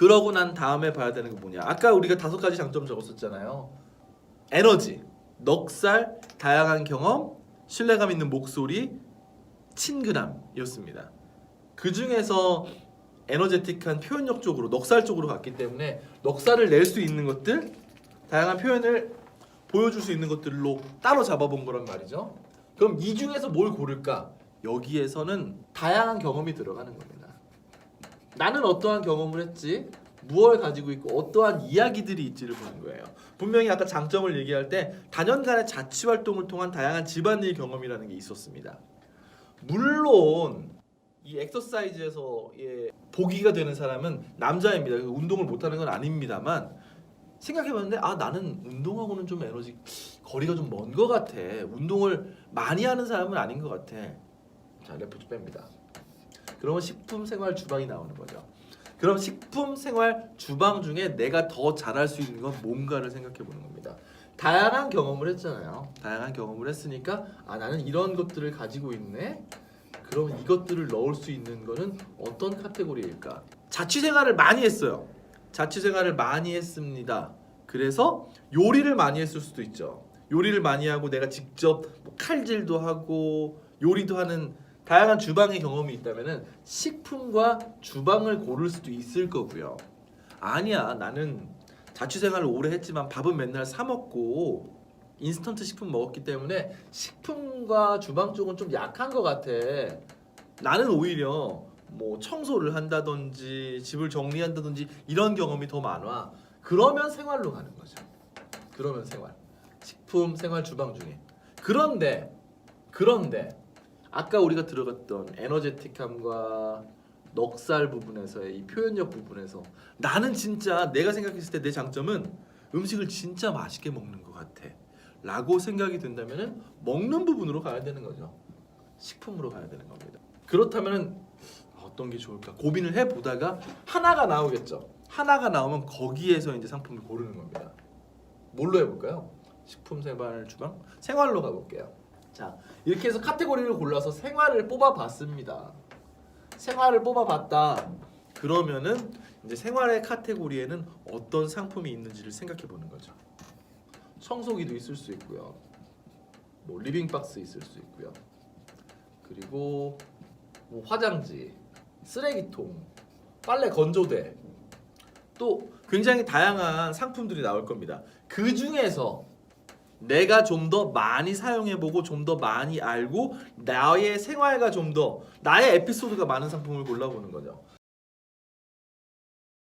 그러고 난 다음에 봐야 되는 게 뭐냐? 아까 우리가 다섯 가지 장점 적었었잖아요. 에너지, 넉살, 다양한 경험, 신뢰감 있는 목소리, 친근함이었습니다. 그 중에서 에너제틱한 표현력 쪽으로 넉살 쪽으로 갔기 때문에 넉살을 낼 수 있는 것들, 다양한 표현을 보여줄 수 있는 것들로 따로 잡아본 거란 말이죠. 그럼 이 중에서 뭘 고를까? 여기에서는 다양한 경험이 들어가는 겁니다. 나는 어떠한 경험을 했지? 무엇을 가지고 있고 어떠한 이야기들이 있지를 보는 거예요. 분명히 아까 장점을 얘기할 때 단연간의 자치 활동을 통한 다양한 집안일 경험이라는 게 있었습니다. 물론 이 엑서사이즈에서 예, 보기가 되는 사람은 남자입니다. 그 운동을 못하는 건 아닙니다만 생각해봤는데 아 나는 운동하고는 좀 에너지 거리가 좀 먼 것 같아. 운동을 많이 하는 사람은 아닌 것 같아. 자 레프트 뺍니다. 그러면 식품 생활 주방이 나오는 거죠. 그럼 식품 생활 주방 중에 내가 더 잘할 수 있는 건 뭔가를 생각해 보는 겁니다. 다양한 경험을 했잖아요. 다양한 경험을 했으니까 아 나는 이런 것들을 가지고 있네. 그럼 이것들을 넣을 수 있는 거는 어떤 카테고리일까? 자취 생활을 많이 했어요. 자취 생활을 많이 했습니다. 그래서 요리를 많이 했을 수도 있죠. 요리를 많이 하고 내가 직접 뭐 칼질도 하고 요리도 하는 다양한 주방의 경험이 있다면은 식품과 주방을 고를 수도 있을 거고요. 아니야, 나는 자취 생활을 오래 했지만 밥은 맨날 사 먹고 인스턴트 식품 먹었기 때문에 식품과 주방 쪽은 좀 약한 것 같아. 나는 오히려 뭐 청소를 한다든지 집을 정리한다든지 이런 경험이 더 많아. 그러면 생활로 가는 거죠. 그러면 생활. 식품, 생활, 주방 중에. 그런데 그런데 아까 우리가 들어갔던 에너제틱함과 넉살 부분에서의 이 표현력 부분에서 나는 진짜 내가 생각했을 때 내 장점은 음식을 진짜 맛있게 먹는 것 같아. 라고 생각이 든다면은 먹는 부분으로 가야 되는 거죠. 식품으로 가야 되는 겁니다. 그렇다면은 어떤 게 좋을까 고민을 해 보다가 하나가 나오겠죠. 하나가 나오면 거기에서 이제 상품을 고르는 겁니다. 뭘로 해볼까요? 식품 생활 주방 생활로 가볼게요. 자 이렇게 해서 카테고리를 골라서 생활을 뽑아봤습니다. 생활을 뽑아봤다. 그러면은 이제 생활의 카테고리에는 어떤 상품이 있는지를 생각해 보는 거죠. 청소기도 있을 수 있고요. 뭐 리빙 박스 있을 수 있고요. 그리고 뭐 화장지, 쓰레기통, 빨래 건조대 또 굉장히 다양한 상품들이 나올 겁니다. 그 중에서 내가 좀 더 많이 사용해보고 좀 더 많이 알고 나의 생활과 좀 더 나의 에피소드가 많은 상품을 골라보는 거죠.